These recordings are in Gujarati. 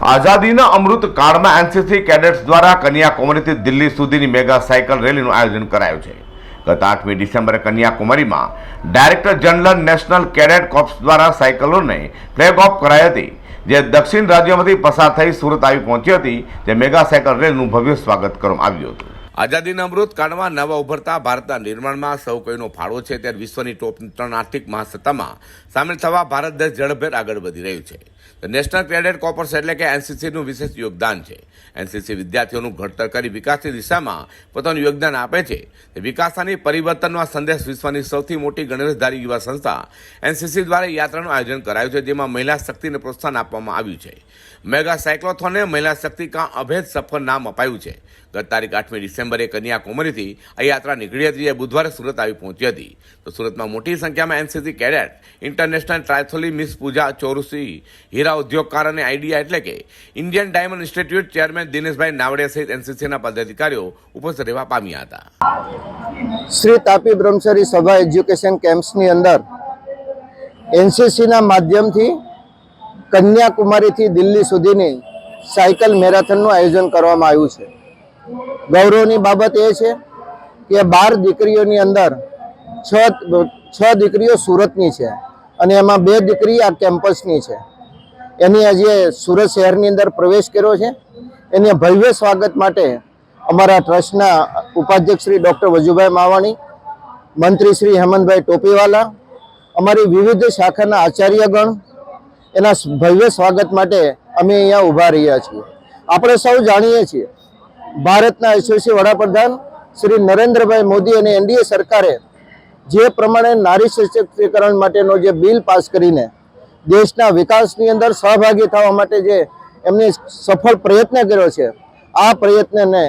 આઝાદીના અમૃત કાળમાં એનસીસી કેડેટ્સ દ્વારા કન્યાકુમારીથી દિલ્હી સુધીની મેગા સાયકલ રેલીનું આયોજન કરાયું છે. ગત આઠમી ડિસેમ્બરે કન્યાકુમારીમાં director general national cadet corps દ્વારા સાયકલોને ફ્લેગ ઓફ કરાઈ હતી. જે દક્ષિણ રાજ્યોમાંથી પસાર થઈ સુરત આવી પહોંચી હતી જે મેગા સાયકલ રેલીનું ભવ્ય સ્વાગત કરવામાં આવ્યું હતું. આઝાદીના અમૃત કાળમાં નવા ઉભરતા ભારતના નિર્માણમાં સૌ કોઈનો ફાળો છે, ત્યારે વિશ્વની ટોપ ત્રણ આર્થિક મહાસત્તામાં સામેલ થવા ભારત દેશ ઝડપભેર આગળ વધી રહ્યું છે. નેશનલ ક્રેડિટ કોર્પસ એટલે કે એનસીસીનું વિશેષ યોગદાન છે. એનસીસી વિદ્યાર્થીઓનું ઘડતર કરી વિકાસની દિશામાં પોતાનું યોગદાન આપે છે. તે પરિવર્તનનો સંદેશ વિશ્વની સૌથી મોટી ગણવેશધારી યુવા સંસ્થા એનસીસી દ્વારા યાત્રાનું આયોજન કરાયું છે, જેમાં મહિલા શક્તિને પ્રોત્સાહન આપવામાં આવ્યું છે. મેગા સાયક્લોથોનને મહિલા શક્તિ કા અભેદ સફળ નામ અપાયું છે. ગત તારીખ આઠમી ડિસેમ્બરે કન્યાકુમારીથી આ યાત્રા નીકળી હતી, જે બુધવારે સુરત આવી પહોંચી હતી. તો સુરતમાં મોટી સંખ્યામાં NCC cadet, international triathlete miss Puja Chorusi હીરા ઉદ્યોગકાર અને આઈડિયા એટલે કે Indian diamond institute chairman Dineshbhai Navadiya સહિત એનસીસીના પદાધિકારીઓ ઉપસ્થિત રહેવા પામ્યા હતા. શ્રી તાપી બ્રહ્મચારી સભા એજ્યુકેશન કેમ્પ્સની અંદર એનસીસીના માધ્યમથી કન્યાકુમારીથી દિલ્હી સુધીની સાયકલ મેરેથોનનું આયોજન કરવામાં આવ્યું છે. ગૌરવની બાબત એ છે કે બાર દીકરીઓની અંદર છ છ દીકરીઓ સુરતની છે અને એમાં બે દીકરી આ કેમ્પસની છે. એની આજે સુરત શહેરની અંદર પ્રવેશ કર્યો છે, એને ભવ્ય સ્વાગત માટે અમારા ટ્રસ્ટના ઉપાધ્યક્ષ શ્રી ડૉક્ટર વજુભાઈ માવાણી, મંત્રી શ્રી હેમંતભાઈ ટોપીવાલા, અમારી વિવિધ શાખાના આચાર્યગણ, એના ભવ્ય સ્વાગત માટે અમે અહીંયા ઊભા રહ્યા છીએ. આપણે સૌ જાણીએ છીએ, ભારતના યશસ્વી વડાપ્રધાન શ્રી નરેન્દ્રભાઈ મોદી અને એનડીએ સરકારે જે પ્રમાણે નારી સશક્તિકરણ માટેનો જે બિલ પાસ કરીને દેશના વિકાસની અંદર સહભાગી થવા માટે જે એમને સફળ પ્રયત્ન કર્યો છે, આ પ્રયત્નને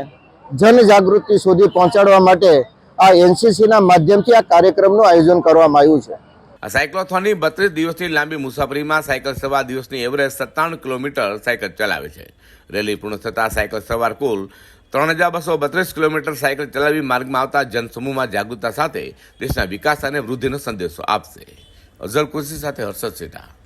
જનજાગૃતિ સુધી પહોંચાડવા માટે આ એનસીસીના માધ્યમથી આ કાર્યક્રમનું આયોજન કરવામાં આવ્યું છે. આ સાયક્લોથોનની બત્રીસ દિવસની લાંબી મુસાફરીમાં સાયકલ સવાર દિવસની એવરેજ સત્તાણું કિલોમીટર સાયકલ ચલાવે છે. રેલી પૂર્ણ થતાં સાયકલ સવાર કુલ ત્રણ હજાર બસો બત્રીસ કિલોમીટર સાયકલ ચલાવી માર્ગમાં આવતા જનસમૂહમાં જાગૃતતા સાથે દેશના વિકાસ અને વૃદ્ધિનો સંદેશો આપશે. અઝર કુશી સાથે હર્ષદ સેઠા